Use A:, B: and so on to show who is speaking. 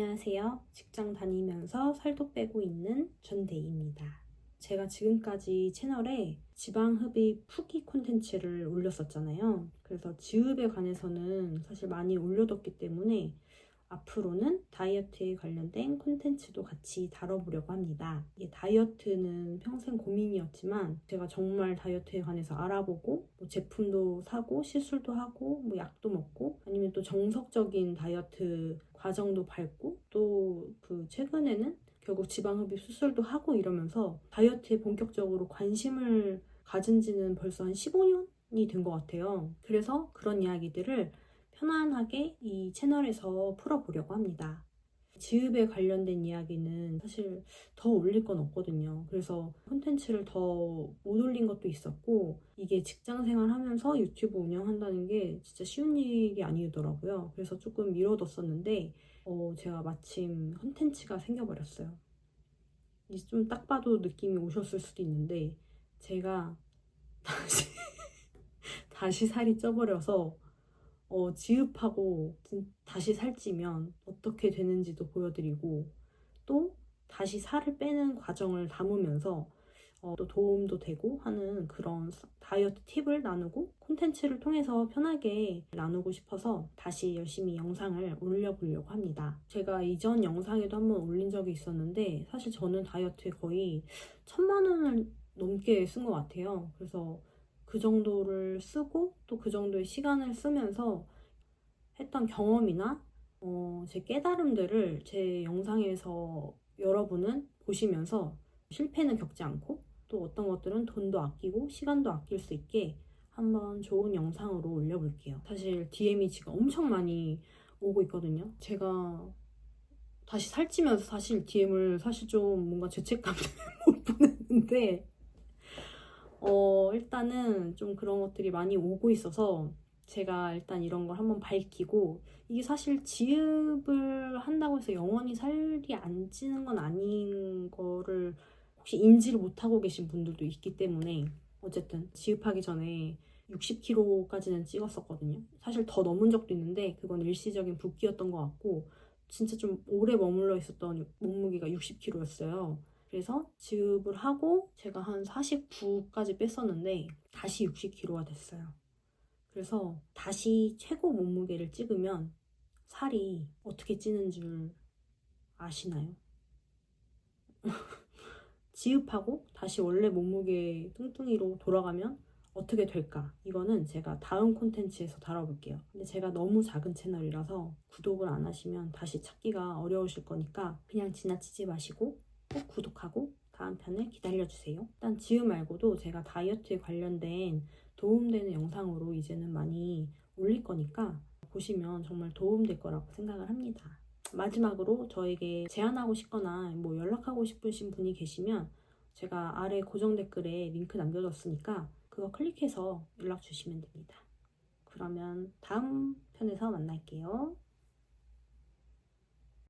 A: 안녕하세요. 직장 다니면서 살도 빼고 있는 전대희입니다. 제가 지금까지 채널에 지방흡입 후기 콘텐츠를 올렸었잖아요. 그래서 지흡에 관해서는 사실 많이 올려뒀기 때문에 앞으로는 다이어트에 관련된 콘텐츠도 같이 다뤄보려고 합니다. 이게 다이어트는 평생 고민이었지만 제가 정말 다이어트에 관해서 알아보고 뭐 제품도 사고 시술도 하고 뭐 약도 먹고 또 정석적인 다이어트 과정도 밟고 또 그 최근에는 결국 지방흡입 수술도 하고 이러면서 다이어트에 본격적으로 관심을 가진 지는 벌써 한 15년이 된 것 같아요. 그래서 그런 이야기들을 편안하게 이 채널에서 풀어보려고 합니다. 지읍에 관련된 이야기는 사실 더 올릴 건 없거든요. 그래서 콘텐츠를 더 못 올린 것도 있었고, 이게 직장 생활 하면서 유튜브 운영한다는 게 진짜 쉬운 일이 아니더라고요. 그래서 조금 미뤄뒀었는데, 어, 제가 마침 콘텐츠가 생겨버렸어요. 이제 좀 딱 봐도 느낌이 오셨을 수도 있는데, 제가 다시, 다시 살이 쪄버려서 어, 지읍하고 진- 다시 살찌면 어떻게 되는지도 보여드리고 또 다시 살을 빼는 과정을 담으면서 어, 또 도움도 되고 하는 그런 서- 다이어트 팁을 나누고 콘텐츠를 통해서 편하게 나누고 싶어서 다시 열심히 영상을 올려보려고 합니다. 제가 이전 영상에도 한번 올린 적이 있었는데 사실 저는 다이어트에 거의 천만 원을 넘게 쓴 것 같아요. 그래서 그 정도를 쓰고 또 그 정도의 시간을 쓰면서 했던 경험이나 어, 제 깨달음들을 제 영상에서 여러분은 보시면서 실패는 겪지 않고 또 어떤 것들은 돈도 아끼고 시간도 아낄 수 있게 한번 좋은 영상으로 올려볼게요. 사실 DM이 지금 엄청 많이 오고 있거든요. 제가 다시 살찌면서 사실 DM을 사실 좀 뭔가 죄책감을 못 보냈는데 어, 일단은 좀 그런 것들이 많이 오고 있어서 제가 일단 이런 걸 한번 밝히고 이게 사실 지읍을 한다고 해서 영원히 살이 안 찌는 건 아닌 거를 혹시 인지를 못하고 계신 분들도 있기 때문에 어쨌든 지읍하기 전에 60kg까지는 찍었었거든요. 사실 더 넘은 적도 있는데 그건 일시적인 붓기였던 것 같고 진짜 좀 오래 머물러 있었던 몸무게가 60kg였어요. 그래서 지읍을 하고 제가 한 49까지 뺐었는데 다시 60kg가 됐어요. 그래서 다시 최고 몸무게를 찍으면 살이 어떻게 찌는 줄 아시나요? 지읍하고 다시 원래 몸무게 뚱뚱이로 돌아가면 어떻게 될까? 이거는 제가 다음 콘텐츠에서 다뤄볼게요. 근데 제가 너무 작은 채널이라서 구독을 안 하시면 다시 찾기가 어려우실 거니까 그냥 지나치지 마시고 꼭 구독하고 다음 편을 기다려주세요. 일단 지음 말고도 제가 다이어트에 관련된 도움되는 영상으로 이제는 많이 올릴 거니까 보시면 정말 도움될 거라고 생각을 합니다. 마지막으로 저에게 제안하고 싶거나 뭐 연락하고 싶으신 분이 계시면 제가 아래 고정 댓글에 링크 남겨뒀으니까 그거 클릭해서 연락 주시면 됩니다. 그러면 다음 편에서 만날게요.